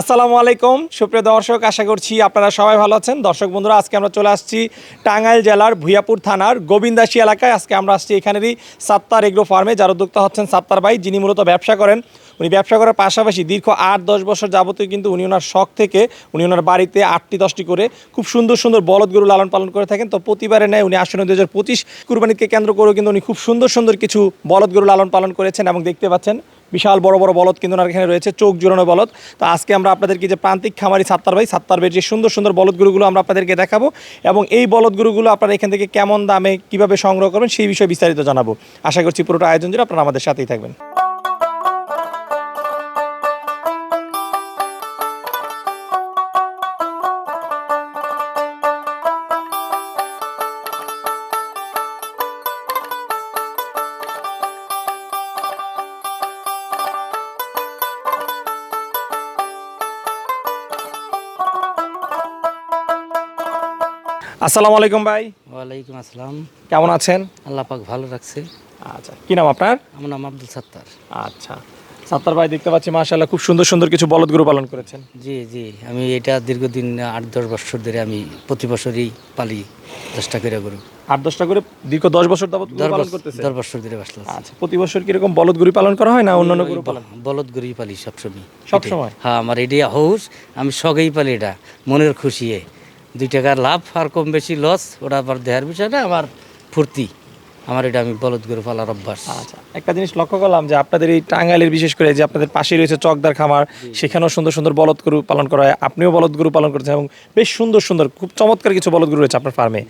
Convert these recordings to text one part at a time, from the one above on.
আসসালামু আলাইকুম। সুপ্রিয় দর্শক, আশা করছি আপনারা সবাই ভালো আছেন। দর্শক বন্ধুরা, আজকে আমরা চলে আসছি টাঙ্গাইল জেলার ভুইয়াপুর থানার গোবিন্দাসী এলাকায়। আজকে আমরা আসছি এখানেরই সাত্তার এগ্রো ফার্মে। যার উদ্যোক্তা হচ্ছেন সাত্তার ভাই, যিনি মূলত ব্যবসা করেন। উনি ব্যবসা করার পাশাপাশি দীর্ঘ আট দশ বছর যাবতীয় কিন্তু উনি ওনার শখ থেকে উনি ওনার বাড়িতে আটটি দশটি করে খুব সুন্দর সুন্দর বলদ গরু লালন পালন করে থাকেন। তো প্রতিবারে নেয় উনি আসন্ন দু হাজার পঁচিশ কুরবানিকে কেন্দ্র করেও কিন্তু উনি খুব সুন্দর সুন্দর কিছু বলদ গরু লালন পালন করেছেন এবং দেখতে পাচ্ছেন বিশাল বড় বড় বলদ কিন্তু ওনার এখানে রয়েছে, চোখ জোড়ানো বলদ। তো আজকে আমরা আপনাদেরকে যে প্রান্তিক খামারি সাত্তার ভাই সাত্তার ভাই যে সুন্দর সুন্দর বলদগুরুগুলো আমরা আপনাদেরকে দেখাবো এবং এই বলদগুরুগুলো আপনারা এখান থেকে কেমন দামে কীভাবে সংগ্রহ করবেন সেই বিষয়ে বিস্তারিত জানাব। আশা করছি পুরোটা আয়োজন জুড়ে আপনারা আমাদের সাথেই থাকবেন। আসসালামু আলাইকুম ভাই। ওয়ালাইকুম আসসালাম। কেমন আছেন? আল্লাহ পাক ভালো রাখছে। আচ্ছা কি নাম আপনার? আমার নাম আব্দুল সাত্তার। আচ্ছা সাত্তার ভাই দেখতে পাচ্ছি মাশাআল্লাহ খুব সুন্দর সুন্দর কিছু বলদ গরু পালন করেছেন। জি জি আমি এটা দীর্ঘদিন আট দশ বছর ধরে আমি প্রতি বছরই পালি দশটা করে গরু। আট দশটা করে দীর্ঘ দশ বছর যাবত গরু দশ পালন করতেছে? দশ বছর ধরে বাসলাম। আচ্ছা প্রতি বছর কীরকম বলদ গরু পালন করা হয় না অন্যান্য গরু পালন? বলদ গরুই পালি সবসময়। সবসময়? হ্যাঁ আমার এটাই হাউস আমি সগেই পালি এটা। মনের খুশিয়ে। দুই টাকার লাভ আর কম বেশি লস ওটা আবার দেহার বিষয় না আমার ফুর্তি। আমার এটা আমি বলদ গরু পালার অভ্যাস। আচ্ছা একটা জিনিস লক্ষ্য করলাম যে আপনাদের এই টাঙ্গাইলের বিশেষ করে যে আপনাদের পাশে রয়েছে চকদার খামার সেখানেও সুন্দর সুন্দর বলদ গরু পালন করা হয়। আপনিও বলদ গরু পালন করছেন এবং বেশ সুন্দর সুন্দর খুব চমৎকার কিছু বলদ গরু রয়েছে আপনার ফার্মে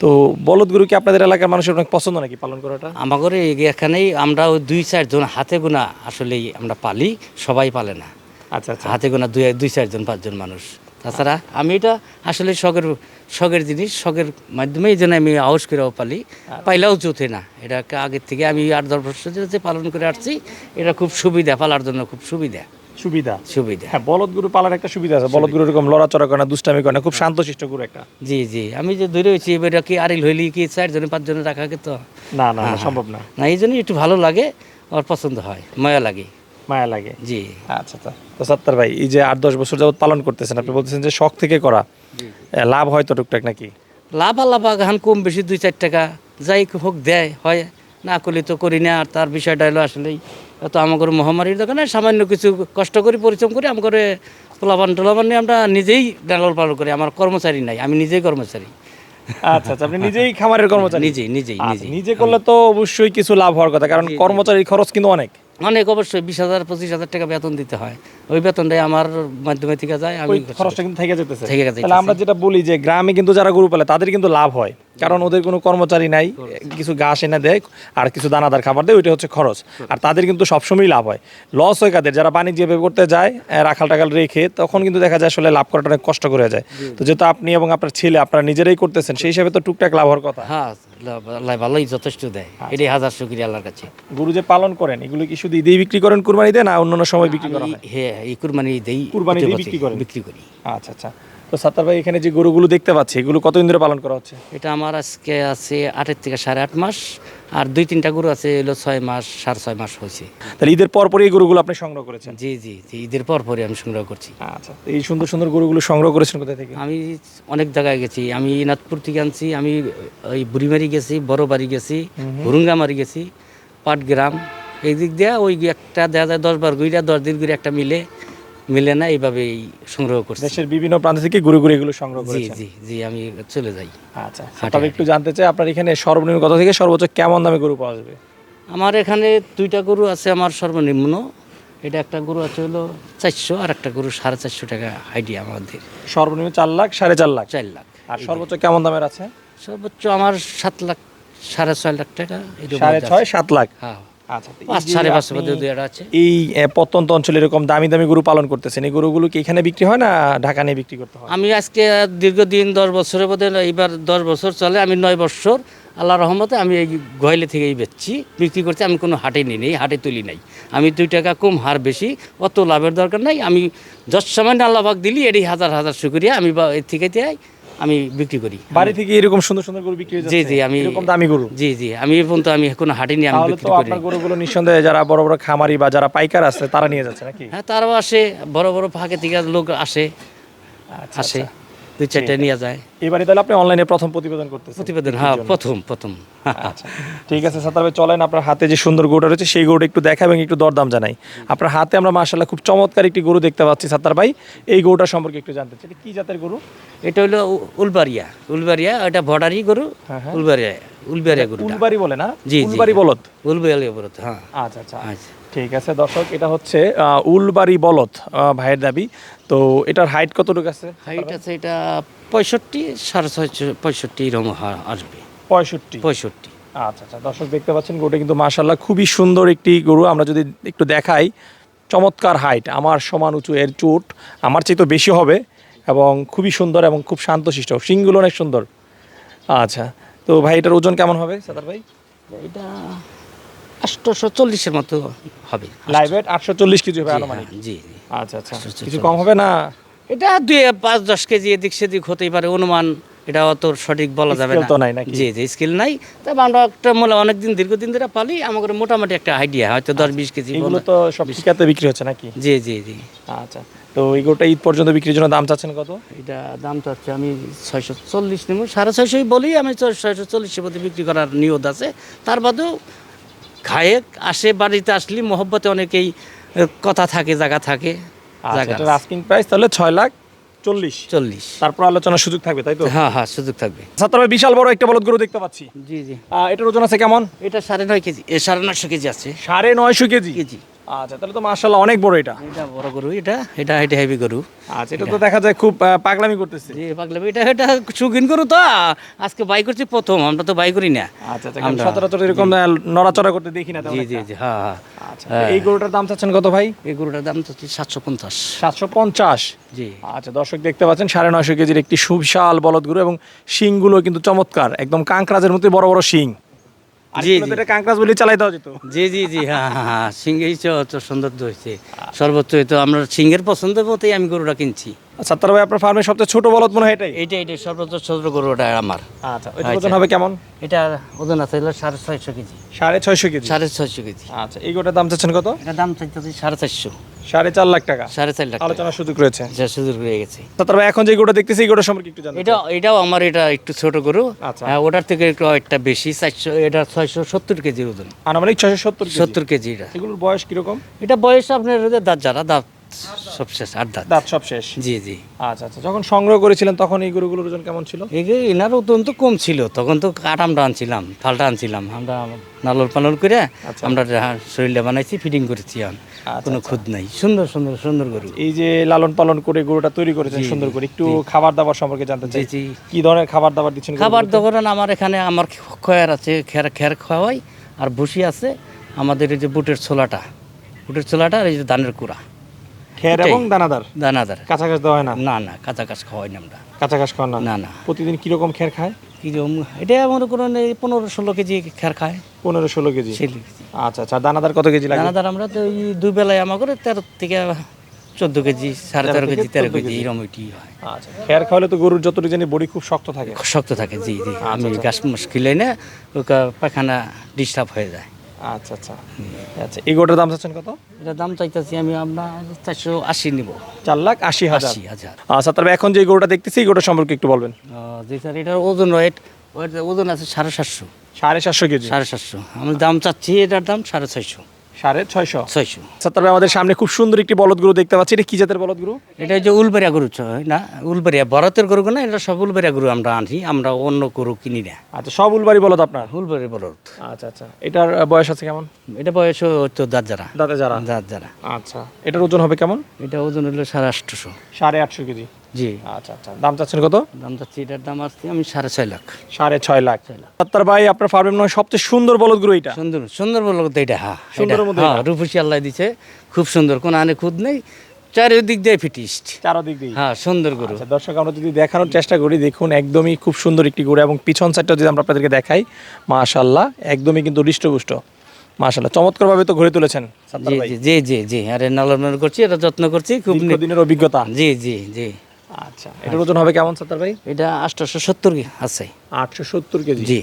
তো বলদ গরু কি আপনাদের এলাকার মানুষের অনেক পছন্দ নাকি পালন করাটা? আমাদের এখানেই আমরা ওই দুই চারজন হাতে গোনা আসলেই আমরা পালি সবাই পালে না। আচ্ছা আচ্ছা। হাতে গোনা দুই দুই চারজন পাঁচজন মানুষ। তাছাড়া আমি এটা আসলে শখের শখের জিনিস শখের মাধ্যমে এই জন্য আমি আউস করেও পালি। পাইলেও চোথে না। এটা একটা আগের থেকে আমি আট দশ বছর যে পালন করে আসছি এটা খুব সুবিধা পালার জন্য খুব সুবিধা। সুবিধা? সুবিধা। হ্যাঁ বলদ গরু পালার একটা সুবিধা আছে। বলদ গরু এরকম লড়াচড়া করে না দুষ্টামি করে না খুব শান্তশিষ্ট গরু একটা। জি জি। আমি যে ধরে হয়েছি এবার কি আরিল হইলি কি চারজনে পাঁচজনে রাখাকে তো? না না না, সম্ভব না। না এই জন্যই একটু ভালো লাগে আর পছন্দ হয় ময়া লাগে। মায়া লাগে। জি। আচ্ছা আচ্ছা তো সত্তর ভাই এই যে আট দশ বছর যাবত পালন করতেছেন আপনি বলতেছেন যে শখ থেকে করা। লাভ হয় তো টুকটাক নাকি? লাভ আল্লাহ বাগান কম বেশি দুই চার টাকা। যাই হোক দেয় হয়। না করলে তো করি না আর তার বিষয়টা হলো আসলেই তো আমাদের মহামারীর দোকানে সামান্য কিছু কষ্ট করি পরিশ্রম করি আমাদের পোলাপান টোলাপান নিয়ে আমরা নিজেই ডাঙ্গল পালন করি। আমার কর্মচারী নাই আমি নিজেই কর্মচারী। আচ্ছা আচ্ছা আপনি নিজেই খামারের কর্মচারী? নিজেই নিজেই আচ্ছা, নিজেই। নিজে করলে তো অবশ্যই কিছু লাভ হওয়ার কথা কারণ কর্মচারীর খরচ কিন্তু অনেক। অনেক অবশ্যই বিশ হাজার পঁচিশ হাজার টাকা বেতন দিতে হয়। ওই বেতনটাই আমার মাধ্যমে থেকে যায় আমি খরচটা কিন্তু থেকে যেতেছে। থেকে। আমরা যেটা বলি যে গ্রামে কিন্তু যারা গরু পালে তাদের কিন্তু লাভ হয়। কারণ ওদের কোনো কর্মচারী নাই কিছু ঘাস এনে দেয় আর কিছু দানাদার খাবার দেয় ওইটা হচ্ছে খরচ। আর তাদের কিন্তু সবসময়ই লাভ হয়। লস হয় কাদের? যারা বাণিজ্য করতে যায় রাখাল টাকাল রেখে তখন কিন্তু দেখা যায় আসলে লাভ করাটা অনেক কষ্ট করে যায়। তো যেহেতু আপনি এবং আপনার ছেলে আপনারা নিজেরাই করতেছেন সেই হিসাবে তো টুকটাক লাভ হওয়ার কথা। হ্যাঁ ভালোই যথেষ্ট দেয়। এটাই হাজার শুক্রিয়া আল্লাহর কাছে। গরু যে পালন করেন এগুলো কি শুধু ঈদেই বিক্রি করেন কুরবানিতে না অন্যান্য সময় বিক্রি করা হয়? হ্যাঁ এই কুরবানি দেই কুরবানি বিক্রি করেন? বিক্রি করি। আচ্ছা আচ্ছা। তো সাত্তার ভাই এখানে যে গরুগুলো দেখতে পাচ্ছি এগুলো কতদিন ধরে পালন করা হচ্ছে? এটা আমার আজকে আছে আটের থেকে সাড়ে আট মাস আর দুই তিনটা গরু আছে এলো ছয় মাস সাড়ে ছয় মাস হয়েছে। তাহলে ঈদের পর পরই এই গরুগুলো আপনি সংগ্রহ করেছেন? জি জি জি ঈদের পর পরে আমি সংগ্রহ করছি। আচ্ছা এই সুন্দর সুন্দর গরুগুলো সংগ্রহ করেছেন কোথা থেকে? আমি অনেক জায়গায় গেছি। আমি নাথপুর থেকে আনছি আমি ওই বুড়িমারি গেছি বড় বাড়ি গেছি হুরুঙ্গামারি গেছি পাটগ্রাম এই দিক দিয়ে ওই একটা দেখা যায় দশ বার গুইরা দশ দিন ঘুরে একটা মিলে মিলে না এইভাবেই সংগ্রহ করছি। দেশের বিভিন্ন প্রান্ত থেকে ঘুরে ঘুরে এগুলো সংগ্রহ জি জি জি আমি চলে যাই। আচ্ছা তবে একটু জানতে চাই আপনার এখানে সর্বনিম্ন কত থেকে সর্বোচ্চ কেমন দামে গরু পাওয়া যাবে? আমার এখানে দুইটা গরু আছে আমার সর্বনিম্ন। এটা একটা গরু আছে হলো চারশো আর একটা গরু সাড়ে চারশো টাকা আইডিয়া আমাদের। সর্বনিম্ন চার লাখ সাড়ে চার লাখ? চার লাখ। আর সর্বোচ্চ কেমন দামের আছে? সর্বোচ্চ আমার সাত লাখ সাড়ে ছয় লাখ টাকা সাড়ে ছয় সাত লাখ? হ্যাঁ। পাঁচ সাড়ে পাঁচ দুই একটা আছে। এই প্রত্যন্ত অঞ্চলে এরকম দামি দামি গরু পালন করতেছেন এই গরুগুলো কি এখানে বিক্রি হয় না ঢাকা নিয়ে বিক্রি করতে হয়? আমি আজকে দীর্ঘদিন দশ বছরের মধ্যে এইবার দশ বছর চলে আমি নয় বছর আল্লাহ রহমতে আমি এই গয়লে থেকেই বেচছি বিক্রি করছি আমি কোনো হাটে নিই নেই হাটে তুলি নাই। আমি দুই টাকা কম হার বেশি অত লাভের দরকার নাই আমি যত সময় আল্লাহ পাক দিলি এটি হাজার হাজার শুক্রিয়া আমি বা এর থেকে আমি বিক্রি করি। বাড়ি থেকে এরকম সুন্দর সুন্দর গরু বিক্রি জি জি আমি এরকম দামি গরু? জি জি আমি এই পর্যন্ত আমি কোনো হাটিনি আমি বিক্রি করি। আপনার গরুগুলো নিঃসন্দেহে যারা বড় বড় খামারি বা যারা পাইকার আছে তারা নিয়ে যাচ্ছে নাকি? হ্যাঁ তারাও আসে বড় বড় ফাঁকে থেকে লোক আসে আচ্ছা, আসে দুই চারটা নিয়ে যায়। এবারে তাহলে আপনি অনলাইনে প্রথম প্রতিবেদন করতে প্রতিবেদন হ্যাঁ প্রথম প্রথম। আচ্ছা ঠিক আছে সাতার ভাই চলেন আপনার হাতে যে সুন্দর গরুটা রয়েছে সেই গরুটা একটু দেখা এবং একটু দরদাম জানাই। আপনার হাতে আমরা মার্শাল্লাহ খুব চমৎকার একটি গরু দেখতে পাচ্ছি সাত্তার ভাই এই গরুটা সম্পর্কে একটু জানতে চাই। কি জাতের গরু? এটা হলো উলবাড়িয়া উলবাড়িয়া এটা ভর্ডারি গরু হ্যাঁ, হ্যাঁ। উলবাড়িয়া উলবাড়িয়া গরু উলবাড়ি বলে না? জি। উলবাড়ি বলদ? উলবাড়িয়া গরু হ্যাঁ। আচ্ছা আচ্ছা। আচ্ছা। ঠিক আছে দর্শক এটা হচ্ছে উলবাড়ি বলদ ভাইয়ের দাবি। তো এটার হাইট কতটুকু আছে? হাইট আছে এটা পঁয়ষট্টি সাড়ে ছয় পঁয়ষট্টি এরকম আসবে। পঁয়ষট্টি। পঁয়ষট্টি। আচ্ছা আচ্ছা দর্শক দেখতে পাচ্ছেন গরুটা কিন্তু মাশাল্লাহ খুবই সুন্দর একটি গরু। আমরা যদি একটু দেখাই চমৎকার হাইট আমার সমান উঁচু এর চোট আমার চেয়ে তো বেশি হবে এবং খুবই সুন্দর এবং খুব শান্তশিষ্ট শিংগুলো অনেক সুন্দর। আচ্ছা তো ভাই এটার ওজন কেমন হবে সাদার ভাই? এটা আটশোশো চল্লিশের মতো হবে। লাইভ ওয়েট আটশো চল্লিশ কেজি হবে জি, আনুমানিক। হ্যাঁ, জি। আচ্ছা আচ্ছা কিছু কম হবে না? এটা দুই পাঁচ দশ কেজি এদিক সেদিক হতেই পারে অনুমান এটা অত সঠিক বলা যাবে না। তো নাই নাকি? জি জি স্কিল নাই। তবে আমরা একটা মনে অনেকদিন দীর্ঘদিন ধরে পালি আমাদের মোটামুটি একটা আইডিয়া হয়তো দশ বিশ কেজি এগুলো তো সব ঠিকাতে বিক্রি হচ্ছে নাকি? জি জি জি। আচ্ছা। তো এই গরুটা ঈদ পর্যন্ত বিক্রির জন্য দাম চাচ্ছেন কত? এটা দাম চাচ্ছে আমি ছয়শো চল্লিশ নেব। সাড়ে ছয়শোই বলি আমি ছয়শো চল্লিশের মধ্যে বিক্রি করার নিয়ত আছে। তার বাদেও খায়ে আসে বাড়িতে আসলে মহব্বতে অনেকেই কথা থাকে জায়গা থাকে। আচ্ছা আস্কিং প্রাইস তাহলে ছয় লাখ। চল্লিশ। চল্লিশ। তারপর আলোচনার সুযোগ থাকবে তাই তো? হ্যাঁ হ্যাঁ সুযোগ থাকবে। স্যার বিশাল বড় একটা বলদ গরু দেখতে পাচ্ছি। জি জি। আহ, এটার ওজন আছে কেমন? এটা সাড়ে নয় কেজি এ সাড়ে নয়শো কেজি আছে। সাড়ে নয়শো কেজি। কেজি। আচ্ছা তাহলে তো মার্শাল্লাহ অনেক বড় এটা। এটা বড় গরু এটা এটা এটা হেভি গরু। আচ্ছা এটা তো দেখা যায় খুব পাগলামি করতেছে। জি পাগলাম এটা এটা সুখিন গরু তো। আজকে বাই করছি প্রথম আমরা তো বাই করি না। আচ্ছা আচ্ছা সচরাচর এরকম নড়াচড়া করতে দেখি না জি জি জি হ্যাঁ হ্যাঁ। আচ্ছা এই গরুটার দাম চাচ্ছেন কত ভাই? এই গরুটার দাম তো সাতশো পঞ্চাশ। সাতশো পঞ্চাশ? জি। আচ্ছা দর্শক দেখতে পাচ্ছেন সাড়ে নয়শো কেজির একটি সুবিশাল বলদ গরু এবং শিংগুলো কিন্তু চমৎকার একদম কাঁকড়াজের মতো বড় বড় শিং। জি, জি। এটা বলে চালাই দেওয়া যেত জি জি জি হ্যাঁ হ্যাঁ হ্যাঁ সিংহেই তো সৌন্দর্য হয়েছে সর্বোচ্চ তো আমরা সিংহের পছন্দ মতেই আমি গরুটা কিনছি। ভাই আপনার সবচেয়ে ছোট বলদ মনে হয় এটাই? এটা সর্বোচ্চ ছোট গরুটা আমার। আচ্ছা ওজন হবে কেমন? এটা ওজন আছে হলো সাড়ে ছয়শো কেজি। সাড়ে ছয়শো কেজি? সাড়ে ছয়শো কেজি। আচ্ছা এই গোটার দাম চাচ্ছেন কত? এটা দাম চাইতেছি সাড়ে চারশো। সাড়ে চার লাখ টাকা। সাড়ে চার লাখ। আলোচনার সুযোগ রয়েছে। যা সুযোগ হয়ে গেছে। সাত্তার ভাই এখন যে গোটা দেখতেছি এই গোটা সম্পর্কে একটু জানেন এটা এটাও আমার এটা একটু ছোট গরু। আচ্ছা। হ্যাঁ, ওটার থেকে একটু একটা বেশি চারশো এটা ছয়শো সত্তর কেজি ওজন। আনুমানিক ছয়শো সত্তর সত্তর কেজি এটা। এগুলোর বয়স কীরকম? এটা বয়স আপনার দাঁত যারা দাঁত সব শেষ আট দাঁত। দাঁত সব শেষ। জি জি। আচ্ছা আচ্ছা যখন সংগ্রহ করেছিলেন তখন এই গরুগুলোর ওজন কেমন ছিল? এগে এনার ওজন তো কম ছিল তখন তো কাঠ আমরা আনছিলাম ফালটা আনছিলাম। আমরা নালল পালন করে আমরা যা- শরীরটা বানাইছি ফিটিং করেছি এখন। কোনো খুদ নাই। সুন্দর সুন্দর সুন্দর গরু। এই যে লালন পালন করে গরুটা তৈরি করেছেন সুন্দর করে। একটু খাবার দাবার সম্পর্কে জানতে চাই। জি জি। কি ধরনের খাবার দাবার দিচ্ছেন খাবার দাবার আমার এখানে আমার খয়ার আছে খের খের খাওয়াই আর ভুসি আছে আমাদের এই যে বুটের ছোলাটা। বুটের ছোলাটা আর এই যে ধানের কুড়া। খের এবং দানাদার? দানাদার। কাঁচা ঘাস দেওয়া হয় না? না না কাঁচা কাজ খাওয়াই না আমরা। কাঁচা ঘাস খাওয়া না? না না। প্রতিদিন কীরকম খের খায়? কীরকম এটা মনে করুন এই পনেরো ষোলো কেজি খের খায়। পনেরো ষোলো কেজি। আচ্ছা আচ্ছা দানাদার কত কেজি লাগে দানাদার আমরা তো এই দুই বেলায় আমার করে তেরো থেকে চোদ্দ কেজি সাড়ে তেরো কেজি তেরো কেজি এরকম এটি হয়। আচ্ছা খের খাওয়ালে তো গরুর যতটুকু জানি বডি খুব শক্ত থাকে। শক্ত থাকে জি জি। আমি গাছ মুশকিলাই না ওকে পায়খানা ডিস্টার্ব হয়ে যায়। আচ্ছা আচ্ছা। আচ্ছা এই গোটার দাম চাচ্ছেন কত? এটা দাম চাইতেছি আমি আপনার চারশো আশি নিব। চার লাখ আশি হাজার। আশি হাজার। আচ্ছা তবে এখন যে গরুটা দেখতেছি এই গরুটা সম্পর্কে একটু বলবেন। জি স্যার এটার ওজন ওয়েট ওজন আছে সাড়ে সাতশো। সাড়ে সাতশো কেজি। সাড়ে সাতশো। আমি দাম চাচ্ছি এটার দাম সাড়ে ছয়শো। সাড়ে ছয়শো। ছয়শো। আচ্ছা তবে আমাদের সামনে খুব সুন্দর একটি বলদ গরু দেখতে পাচ্ছি। এটা কি জাতের বলদ গরু? এটা যে উলবেরিয়া গরু না? উলবেরিয়া বরাতের গরু না? এটা সব উলবেরিয়া গরু আমরা আনি আমরা অন্য গরু কিনি না। আচ্ছা সব উলবাড়ি বলদ আপনার? উলবেরিয়া বরত আচ্ছা আচ্ছা। এটার বয়স আছে কেমন? এটা বয়স তো দাঁত যারা দাঁতে যারা দাঁত যারা আচ্ছা এটার ওজন হবে কেমন? এটা ওজন হলো সাড়ে আটশোশো সাড়ে আটশো কেজি। জি। আচ্ছা আচ্ছা। দাম চাচ্ছেন কত? দাম যাচ্ছে এটার দাম আসছে আমি সাড়ে ছয় লাখ। সাড়ে ছয় লাখ। সত্তর ভাই আপনার ফার্মের নয় সবচেয়ে সুন্দর বলদ গরু এটা সুন্দর সুন্দর বলল তো এটা হ্যাঁ সুন্দরের মধ্যে হ্যাঁ রূপসী আল্লাহ দিছে খুব সুন্দর। কোনো আনে খুদ নেই চারিদিক দিয়ে ফিটিস্ট। চারোদিক দিয়ে। হ্যাঁ সুন্দর গরু। আচ্ছা দর্শক আমরা যদি দেখানোর চেষ্টা করি দেখুন একদমই খুব সুন্দর একটি গরু এবং পিছন সাইডটা যদি আমরা আপনাদেরকে দেখাই মাশাল্লাহ একদমই কিন্তু হৃষ্টপুষ্ট। মাশাল্লাহ চমৎকারভাবে তো ঘুরে তুলেছেন জি জি জি জি আরে নালন করছি এটা যত্ন করছি খুব দীর্ঘদিনের অভিজ্ঞতা। জি জি জি। আচ্ছা এটার ওজন হবে কেমন সাত্তার ভাই? এটা আটশোশো সত্তর আছে। আটশো সত্তর কেজি? জি।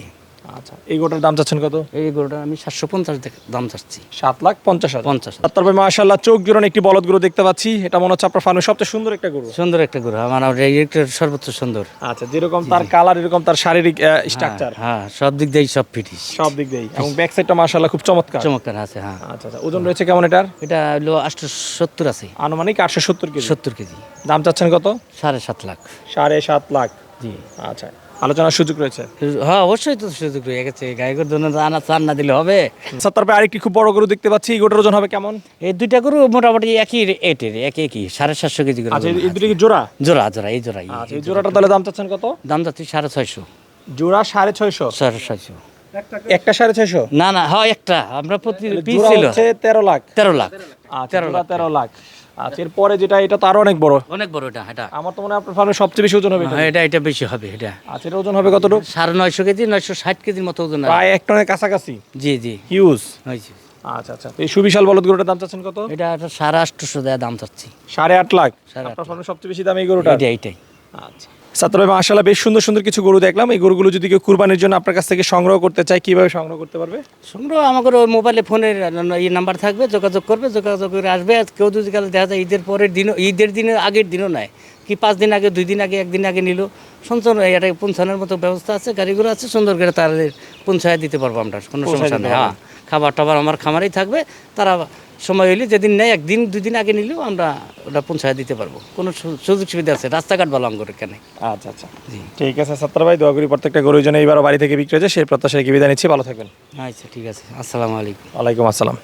আচ্ছা এই গোটার দাম চাচ্ছেন কত? এই গরুটা আমি সাতশো পঞ্চাশ দাম চাচ্ছি। সাত লাখ পঞ্চাশ হাজার। পঞ্চাশ ভাই মাশাল্লাহ চোখ জোড়ানো একটি বলদ গরু দেখতে পাচ্ছি। এটা মনে হচ্ছে আপনার ফার্মের সবচেয়ে সুন্দর একটা গরু। সুন্দর একটা গরু আমার এই একটা সর্বোচ্চ সুন্দর। আচ্ছা যেরকম তার কালার এরকম তার শারীরিক স্ট্রাকচার হ্যাঁ সব দিক দিয়ে সব ফিটিস সব দিক দিয়েই। এবং ব্যাক সাইডটা মাশাল্লাহ খুব চমৎকার। চমৎকার আছে হ্যাঁ। আচ্ছা আচ্ছা ওজন রয়েছে কেমন এটার? এটা হলো আটশো সত্তর আছে। আনুমানিক আটশো সত্তর কেজি। সত্তর কেজি। দাম চাচ্ছেন কত? সাড়ে সাত লাখ। সাড়ে সাত লাখ। জি। আচ্ছা আলোচনার সুযোগ রয়েছে। হ্যাঁ অবশ্যই তো সুযোগ রয়ে গেছে। গায়কের জন্য তো আনা চান না দিলে হবে। সাত্তার ভাই আরেকটি খুব বড় গরু দেখতে পাচ্ছি। এই ওজন হবে কেমন? এই দুইটা গরু মোটামুটি একই এটের একই একই সাড়ে সাতশো কেজি করে আচ্ছা এই দুটো কি জোড়া? জোড়া জোড়া এই জোড়াই আচ্ছা এই জোড়াটা তাহলে দাম চাচ্ছেন কত? দাম যাচ্ছে সাড়ে ছয়শো। জোড়া সাড়ে ছয়শো? সাড়ে ছয়শো। একটা সাড়ে ছয়শো? না না হয় একটা। আমরা প্রতি পিস ছিল। তেরো লাখ। তেরো লাখ। আচ্ছা জোড়া তেরো লাখ। আচ্ছা এরপরে যেটা এটা তো আরও অনেক বড়। অনেক বড় এটা এটা। আমার তো মনে হয় আপনার ফার্মে সবচেয়ে বেশি ওজন হবে এটা। হ্যাঁ, এটা এটা বেশি হবে এটা। আচ্ছা ওজন হবে কতটুকু? সাড়ে নয়শো কেজি নয়শো ষাট কেজির মতো ওজন আছে। প্রায় এক টনের কাছাকাছি? জি জি। হিউজ হয়েছে আচ্ছা আচ্ছা। তো এই সুবিশাল বলদ গরুটার দাম চাচ্ছেন কত? এটা একটা সাড়ে আটশোশো দেওয়া দাম চাচ্ছি। সাড়ে আট লাখ। সাড়ে আট আপনার ফার্মে সবচেয়ে বেশি দাম এই গরুটা এটা এইটাই। আচ্ছা। সাত্তার ভাই মাশাআল্লাহ বেশ সুন্দর সুন্দর কিছু গরু দেখলাম। এই গরুগুলো যদি কেউ কুরবানির জন্য আপনার কাছ থেকে সংগ্রহ করতে চায় কীভাবে সংগ্রহ করতে পারবে? সংগ্রহ আমাদের মোবাইলে ফোনের এই নাম্বার থাকবে যোগাযোগ করবে যোগাযোগ করে আসবে। কেউ যদি কালে দেখা যায় ঈদের পরের দিনও ঈদের দিনের আগের দিনও নেয় কি পাঁচ দিন আগে দুই দিন আগে একদিন আগে নিল সঞ্চন এটা পৌঁছানোর মতো ব্যবস্থা আছে গাড়িগুলো আছে সুন্দর করে তাদের পৌঁছায় দিতে পারব আমরা কোনো সমস্যা নেই। হ্যাঁ খাবার টাবার আমার খামারেই থাকবে তারা সময় হইলে যেদিন নেয় একদিন দুই দিন আগে নিলেও আমরা ওটা পৌঁছায় দিতে পারব। কোনো সুযোগ সুবিধা আছে রাস্তাঘাট ভালো আমার এখানে। আচ্ছা আচ্ছা। ঠিক আছে সাত্তার ভাই দোয়া করি প্রত্যেকটা গরুর জন্য এইবার বাড়ি থেকে বিক্রি হয়েছে সেই প্রত্যাশা কি বিদায় নিচ্ছি ভালো থাকবেন। আচ্ছা ঠিক আছে আসসালামু আলাইকুম। ওয়ালাইকুম আসসালাম।